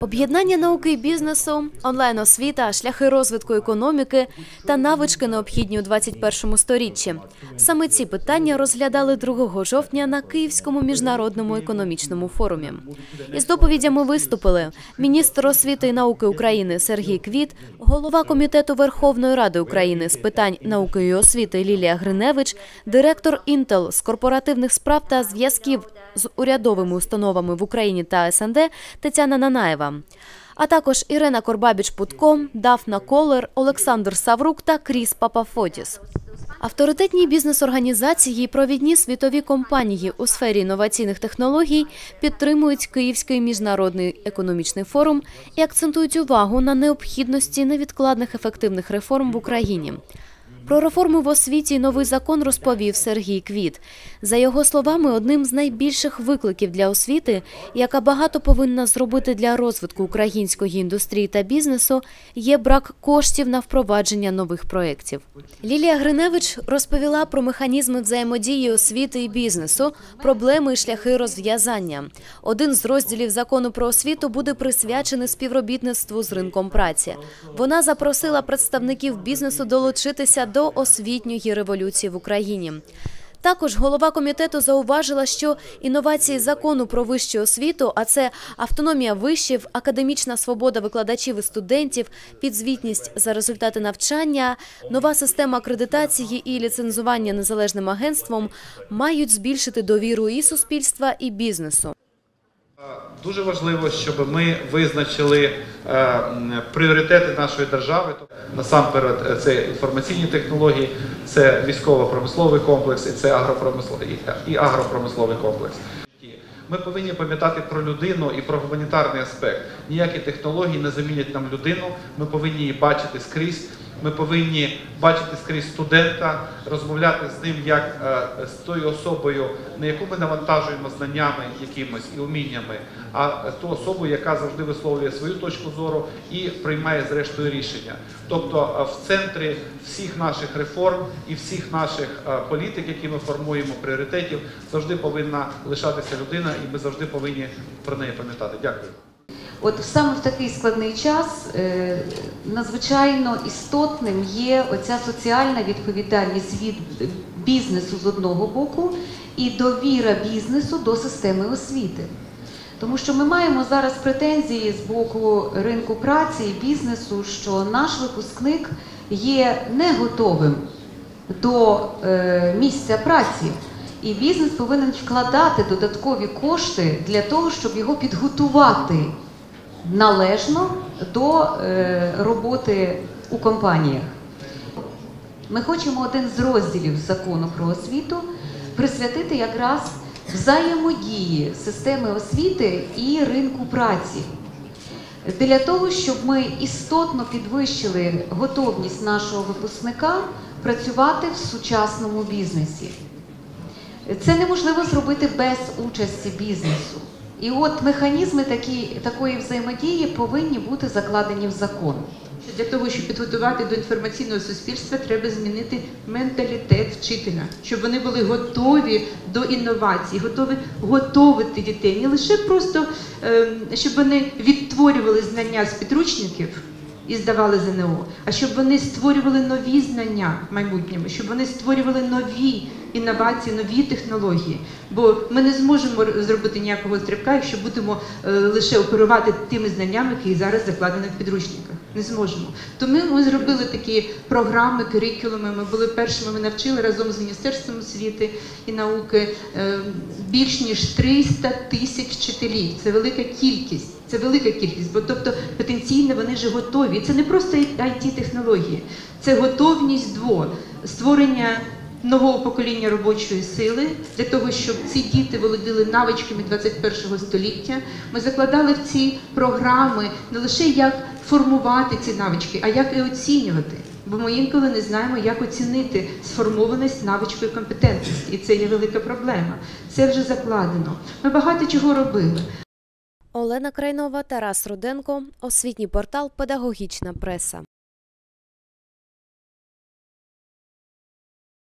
Об'єднання науки і бізнесу, онлайн освіта, шляхи розвитку економіки та навички необхідні у 21 сторіччі. Саме ці питання розглядали 2 жовтня на Київському міжнародному економічному форумі. Із доповідями виступили міністр освіти і науки України Сергій Квіт, голова комітету Верховної Ради України з питань науки і освіти Лілія Гриневич, директор Інтел з корпоративних справ та зв'язків з урядовими установами в Україні та СНД Тетяна Нанаєва. А також Ірина Корбабіч-Путко, Дафна Колер, Олександр Саврук та Кріс Папафотіс. Авторитетні бізнес-організації і провідні світові компанії у сфері інноваційних технологій підтримують Київський міжнародний економічний форум і акцентують увагу на необхідності невідкладних ефективних реформ в Україні. Про реформи в освіті і новий закон розповів Сергій Квіт. За його словами, одним з найбільших викликів для освіти, яка багато повинна зробити для розвитку української індустрії та бізнесу, є брак коштів на впровадження нових проєктів. Лілія Гриневич розповіла про механізми взаємодії освіти і бізнесу, проблеми і шляхи розв'язання. Один з розділів закону про освіту буде присвячений співробітництву з ринком праці. Вона запросила представників бізнесу долучитися до освітньої революції в Україні. Також голова комітету зауважила, що інновації закону про вищу освіту, а це автономія вишів, академічна свобода викладачів і студентів, підзвітність за результати навчання, нова система акредитації і ліцензування незалежним агентством мають збільшити довіру і суспільства, і бізнесу. Дуже важливо, щоб ми визначили е, пріоритети нашої держави. Насамперед, е, це інформаційні технології, це військово-промисловий комплекс і це агропромисловий і агропромисловий комплекс. Ми повинні пам'ятати про людину і про гуманітарний аспект. Ніякі технології не замінять нам людину. Ми повинні її бачити скрізь. Ми повинні бачити скрізь студента, розмовляти з ним як е, з тою особою, на яку ми навантажуємо знаннями якимось і уміннями, а ту особу, яка завжди висловлює свою точку зору і приймає зрештою рішення. Тобто е, в центрі всіх наших реформ і всіх наших е, політик, які ми формуємо, пріоритетів, завжди повинна лишатися людина, і ми завжди повинні про неї пам'ятати. Дякую. От саме в такий складний час е, надзвичайно істотним є оця соціальна відповідальність від бізнесу з одного боку і довіра бізнесу до системи освіти. Тому що ми маємо зараз претензії з боку ринку праці і бізнесу, що наш випускник є не готовим до е, місця праці. І бізнес повинен вкладати додаткові кошти для того, щоб його підготувати належно до е, роботи у компаніях. Ми хочемо один з розділів закону про освіту присвятити якраз взаємодії системи освіти і ринку праці. Для того, щоб ми істотно підвищили готовність нашого випускника працювати в сучасному бізнесі. Це неможливо зробити без участі бізнесу. І от механізми такі, такої взаємодії повинні бути закладені в закон. Для того, щоб підготувати до інформаційного суспільства, треба змінити менталітет вчителя, щоб вони були готові до інновацій, готові готовити дітей, не лише просто е, щоб вони відтворювали знання з підручників і здавали ЗНО, а щоб вони створювали нові знання в майбутньому, щоб вони створювали нові інновації, нові технології. Бо ми не зможемо зробити ніякого стрибка, якщо будемо е, лише оперувати тими знаннями, які зараз закладені в підручниках. Не зможемо. Тому ми зробили такі програми, curriculum, Ми були першими. Ми навчили разом з міністерством освіти і науки е, більш ніж 300 тисяч вчителів. Це велика кількість. Це велика кількість, бо тобто потенційно вони вже готові. Це не просто it технології це готовність до створення нового покоління робочої сили для того, щоб ці діти володіли навичками 21 століття. Ми закладали в ці програми не лише як формувати ці навички, а як і оцінювати. Бо ми інколи не знаємо, як оцінити сформованість навичкою компетентності, і це є велика проблема. Це вже закладено. Ми багато чого робили. Олена Крайнова, Тарас Руденко, освітній портал Педагогічна преса.